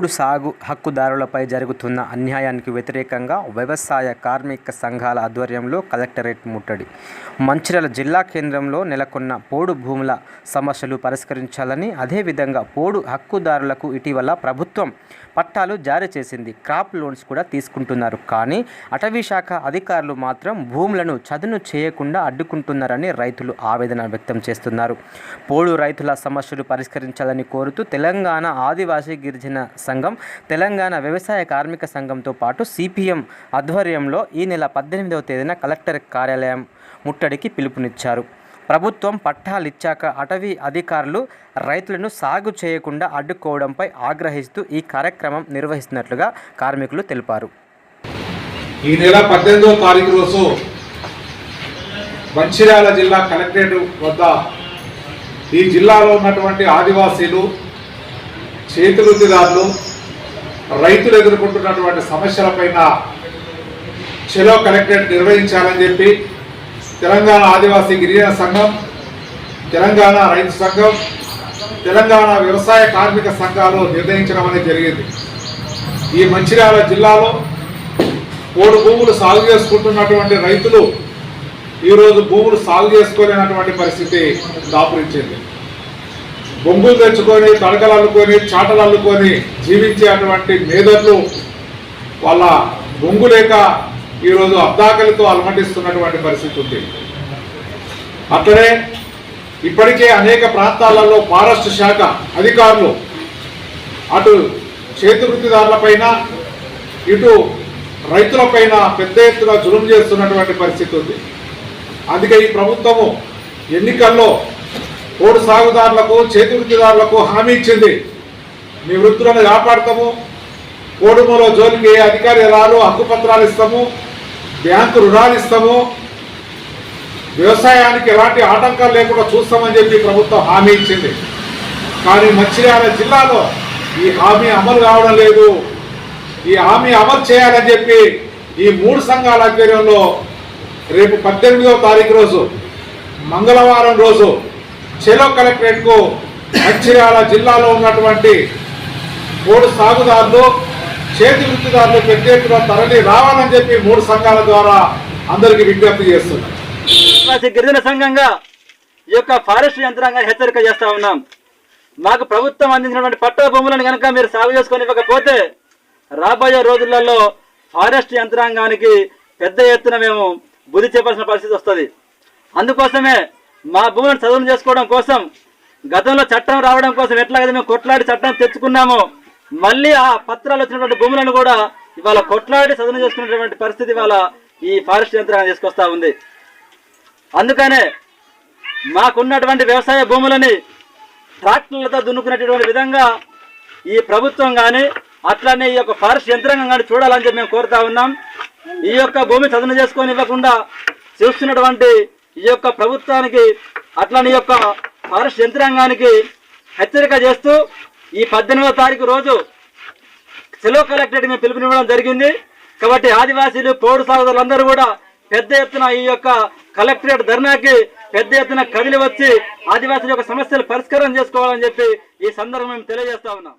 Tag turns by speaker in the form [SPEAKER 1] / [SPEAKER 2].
[SPEAKER 1] పోడు సాగు హక్కుదారులపై జరుగుతున్న అన్యాయానికి వ్యతిరేకంగా వ్యవసాయ కార్మిక సంఘాల ఆధ్వర్యంలో కలెక్టరేట్ ముట్టడి. మంచిర్యాల జిల్లా కేంద్రంలో నెలకొన్న పోడు భూముల సమస్యలు పరిష్కరించాలని అదేవిధంగా పోడు హక్కుదారులకు ఇటీవల ప్రభుత్వం పట్టాలు జారీ చేసింది. క్రాప్ లోన్స్ కూడా తీసుకుంటున్నారు. కానీ అటవీ శాఖ అధికారులు మాత్రం భూములను చదును చేయకుండా అడ్డుకుంటున్నారని రైతులు ఆవేదన వ్యక్తం చేస్తున్నారు. పోడు రైతుల సమస్యలు పరిష్కరించాలని కోరుతూ తెలంగాణ ఆదివాసీ గిరిజన సంఘం తెలంగాణ వ్యవసాయ కార్మిక సంఘంతో పాటు సిపిఎం ఆధ్వర్యంలో ఈ నెల పద్దెనిమిదవ తేదీన కలెక్టర్ కార్యాలయం ముట్టడికి పిలుపునిచ్చారు. ప్రభుత్వం పట్టాలిచ్చాక అటవీ అధికారులు రైతులను సాగు చేయకుండా అడ్డుకోవడంపై ఆగ్రహిస్తూ ఈ కార్యక్రమం నిర్వహిస్తున్నట్లుగా కార్మికులు తెలిపారు.
[SPEAKER 2] ఈ నెల పద్దెనిమిదవ తారీఖు రోజు మంచిర్యాల జిల్లా కలెక్టరేట్ వద్ద ఈ జిల్లాలో ఉన్నటువంటి ఆదివాసీలు చేతివృత్తిదారులు రైతులు ఎదుర్కొంటున్నటువంటి సమస్యలపైన చెలో కలెక్టరేట్ నిర్వహించాలని చెప్పి తెలంగాణ ఆదివాసీ గిరిజన సంఘం తెలంగాణ రైతు సంఘం తెలంగాణ వ్యవసాయ కార్మిక సంఘాలు నిర్ణయించడం అనేది జరిగింది. ఈ మంచిర్యాల జిల్లాలో కోడు భూములు సాగు చేసుకుంటున్నటువంటి రైతులు ఈరోజు భూములు సాగు చేసుకోలేనటువంటి పరిస్థితి దాపురించింది. బొంగులు తెచ్చుకొని తడకలు అల్లుకొని చాటలు అల్లుకొని జీవించే అటువంటి మేధర్లు వాళ్ళ బొంగు లేక ఈరోజు అబ్దాకలితో అలమటిస్తున్నటువంటి పరిస్థితి ఉంది. అట్లనే ఇప్పటికే అనేక ప్రాంతాలలో ఫారెస్ట్ శాఖ అధికారులు అటు చేతి వృత్తిదారులపైన ఇటు రైతులపైన పెద్ద ఎత్తున జులుం చేస్తున్నటువంటి పరిస్థితి ఉంది. అందుకే ఈ ప్రభుత్వము ఎన్నికల్లో పోడు సాగుదారులకు చేతి వృత్తిదారులకు హామీ ఇచ్చింది. మీ వృత్తులను కాపాడతాము. కోడుమలో జోలికి ఏ అధికారి రాలు హక్కుపత్రాలు ఇస్తాము. బ్యాంకు రుణాలు ఇస్తాము. వ్యవసాయానికి ఎలాంటి ఆటంకాలు లేకుండా చూస్తామని చెప్పి ప్రభుత్వం హామీ ఇచ్చింది. కానీ మంచిర్యాల జిల్లాలో ఈ హామీ అమలు కావడం లేదు. ఈ హామీ అమలు చేయాలని చెప్పి ఈ మూడు సంఘాల ఆధ్వర్యంలో రేపు పద్దెనిమిదవ తారీఖు రోజు మంగళవారం రోజు చెలో కలెక్టరేట్కు మంచిర్యాల జిల్లాలో ఉన్నటువంటి మూడు సాగుదారులు చేతి వృత్తిదారులు పెద్ద ఎత్తున తరలి రావాలని చెప్పి మూడు సంఘాల ద్వారా అందరికీ విజ్ఞప్తి చేస్తున్నాం.
[SPEAKER 3] గిరిజన సంఘంగా ఈ యొక్క ఫారెస్ట్ యంత్రాంగాన్ని హెచ్చరిక చేస్తా ఉన్నాం. మాకు ప్రభుత్వం అందించినటువంటి పట్టణ భూములను కనుక మీరు సాగు చేసుకొని ఇవ్వకపోతే రాబోయే రోజులలో ఫారెస్ట్ యంత్రాంగానికి పెద్ద ఎత్తున మేము బుద్ధి చెప్పాల్సిన పరిస్థితి వస్తుంది. అందుకోసమే మా భూములను చదువు చేసుకోవడం కోసం గతంలో చట్టం రావడం కోసం ఎట్లాగైతే మేము కొట్లాడి చట్టం తెచ్చుకున్నామో మళ్ళీ ఆ పత్రాలు వచ్చినటువంటి భూములను కూడా ఇవాళ కొట్లాడి చదువు చేసుకునేటువంటి పరిస్థితి ఇవాళ ఈ ఫారెస్ట్ యంత్రాంగం తీసుకొస్తా ఉంది. అందుకనే మాకున్నటువంటి వ్యవసాయ భూములని ట్రాక్టర్లతో దున్నుకునేటటువంటి విధంగా ఈ ప్రభుత్వం కానీ అట్లనే ఈ యొక్క ఫారెస్ట్ యంత్రాంగం కానీ చూడాలని చెప్పి మేము కోరుతా ఉన్నాం. ఈ యొక్క భూమి చదును చేసుకొని ఇవ్వకుండా చూస్తున్నటువంటి ఈ యొక్క ప్రభుత్వానికి అట్లని ఈ యొక్క ఫారెస్ట్ యంత్రాంగానికి హెచ్చరిక చేస్తూ ఈ పద్దెనిమిదో తారీఖు రోజు సెలవు కలెక్టరేట్ మేము పిలుపునివ్వడం జరిగింది. కాబట్టి ఆదివాసీలు పౌరు సోదరులందరూ కూడా పెద్ద ఎత్తున ఈ యొక్క కలెక్టరేట్ ధర్నాకి పెద్ద ఎత్తున కదిలి వచ్చి ఆదివాసుల యొక్క సమస్యలు పరిష్కారం చేసుకోవాలని చెప్పి ఈ సందర్భం మేము తెలియజేస్తా ఉన్నాం.